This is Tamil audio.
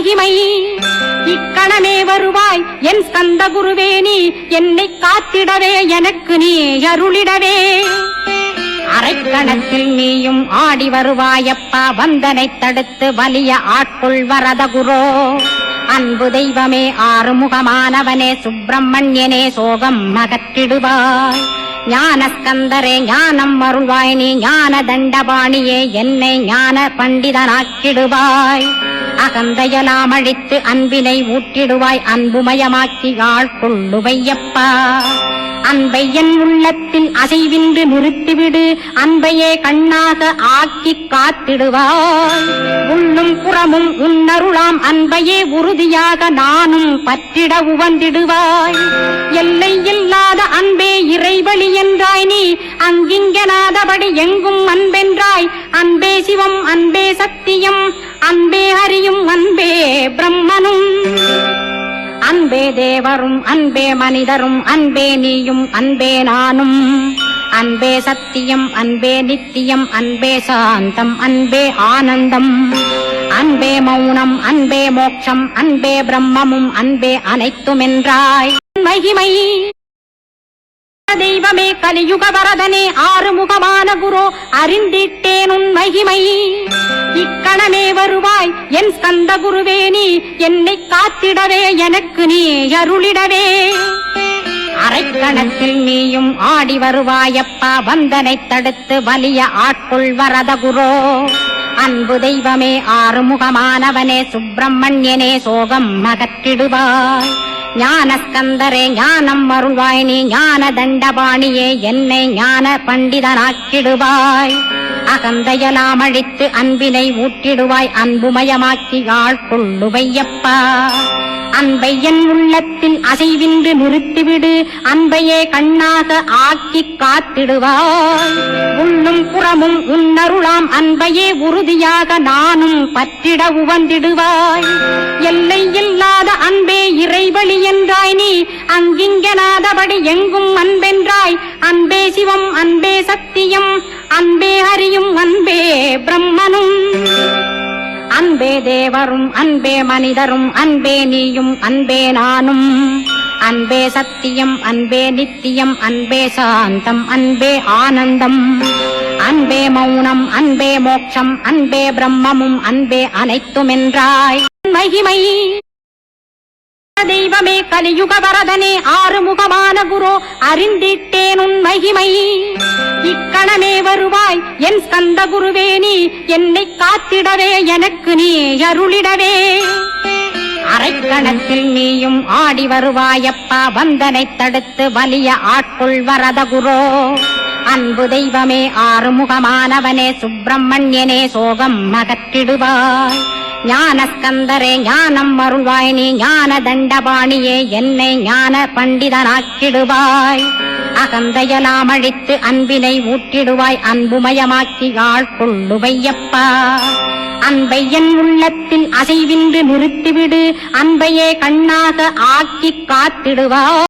மகிமை. இக்கணமே வருவாய். என் ஸ்கந்த குருவே நீ என்னை காத்திடவே. எனக்கு நீ அருளிடவே. அரைக்கணத்தில் நீயும் ஆடி வருவாயப்பா. வந்தனை தடுத்து வலிய ஆட்கொள் வரத குரோ அன்பு தெய்வமே ஆறுமுகமானவனே சுப்பிரமணியனே சோகம் அகற்றிடுவாய் ஞானஸ்கந்தரே ஞானம் அருள்வாய் நீ. ஞான தண்டபாணியே என்னை ஞான பண்டிதனாக்கிடுவாய். அகந்தையலாம் அழித்து அன்பினை ஊற்றிடுவாய் அன்புமயமாக்கி ஆட்கொள்ளுவையப்பா அன்பை என் உள்ளத்தில் அசைவின்றி நிறுத்திவிடு அன்பையே கண்ணாக ஆக்கி காத்திடுவாய். உள்ளும் புறமும் உன்னருளாம் அன்பையே உறுதியாக நானும் பற்றிட உவந்திடுவாய். எல்லை இல்லாத அன்பே இறைவழி என்றாய் நீ அங்கிங்கனாதபடி எங்கும் அன்பென்றாய். அன்பே சிவம் அன்பே சத்தியம் அன்பே அறியும் அன்பே பிரம்மனும். அன்பே தேவரும் அன்பே மனிதரும் அன்பே நீயும் அன்பே நானும். அன்பே சத்தியம் அன்பே நித்தியம் அன்பே சாந்தம் அன்பே ஆனந்தம். அன்பே மௌனம் அன்பே மோட்சம் அன்பே பிரம்மமும் அன்பே அனைத்துமென்றாய். மகிமை. தெய்வமே கலியுக வரதனே ஆறுமுகமான குரு அறிந்திட்டேன் உன் மகிமை. சரணமே வருவாய். என் ஸ்கந்த குருவே நீ என்னை காத்திடவே எனக்கு நீ அருளிடவே. அரைக்கணத்தில் நீயும் ஆடி வருவாயப்பா. வந்தனை தடுத்து வலிய ஆட்கொள் வரத குரோ அன்பு தெய்வமே ஆறுமுகமானவனே சுப்பிரமணியனே சோகம் அகற்றிடுவாய் ஞானஸ்கந்தரே ஞானம் அருள்வாய் நீ ஞான தண்டபாணியே என்னை ஞான பண்டிதனாக்கிடுவாய். அகந்தையலாம் அழித்து அன்பினை ஊற்றிடுவாய் அன்புமயமாக்கி ஆட்கொள்ளுவையப்பா அன்பை என் உள்ளத்தில் அசைவின்றி நிறுத்திவிடு அன்பையே கண்ணாக ஆக்கி காத்திடுவாய். உள்ளும் புறமும் உன்னருளாம் அன்பையே உறுதியாக நானும் பற்றிட உவந்திடுவாய். எல்லை இல்லாத அன்பே இறைவழி என்றாய் நீ அங்கிங்கனாதபடி எங்கும் அன்பென்றாய். அன்பே சிவம் அன்பே சத்தியம் அன்பே அறியும் அன்பே பிரம்மனும். அன்பே தேவரும் அன்பே மனிதரும் அன்பே நீயும் அன்பே நானும். அன்பே சத்தியம் அன்பே நித்தியம் அன்பே சாந்தம் அன்பே ஆனந்தம். அன்பே மௌனம் அன்பே மோட்சம் அன்பே பிரம்மமும் அன்பே அனைத்துமென்றாய். மகிமை. தெய்வமே கலியுக வரதனே ஆறுமுகமான குரு அறிந்திட்டேன் உன் மகிமை. இக்கணமே வருவாய். என் ஸ்கந்த குருவே நீ என்னை காத்திடவே எனக்கு நீ அருளிடவே. அரைக்கணத்தில் நீயும் ஆடி வருவாயப்பா வந்தனை தடுத்து வலிய ஆட்கொள் வரத குரோ அன்பு தெய்வமே ஆறுமுகமானவனே சுப்பிரமணியனே சோகம் அகற்றிடுவாய் ஞானஸ்கந்தரே ஞானம் அருள்வாய் நீ ஞான தண்டபாணியே என்னை ஞான பண்டிதனாக்கிடுவாய். அகந்தையலாம் அழித்து அன்பினை ஊட்டிடுவாய் அன்புமயமாக்கி ஆட்கொள்ளுவையப்பா அன்பை என் உள்ளத்தில் அசைவின்றி நிறுத்திவிடு அன்பையே கண்ணாக ஆக்கி காத்திடுவாய்.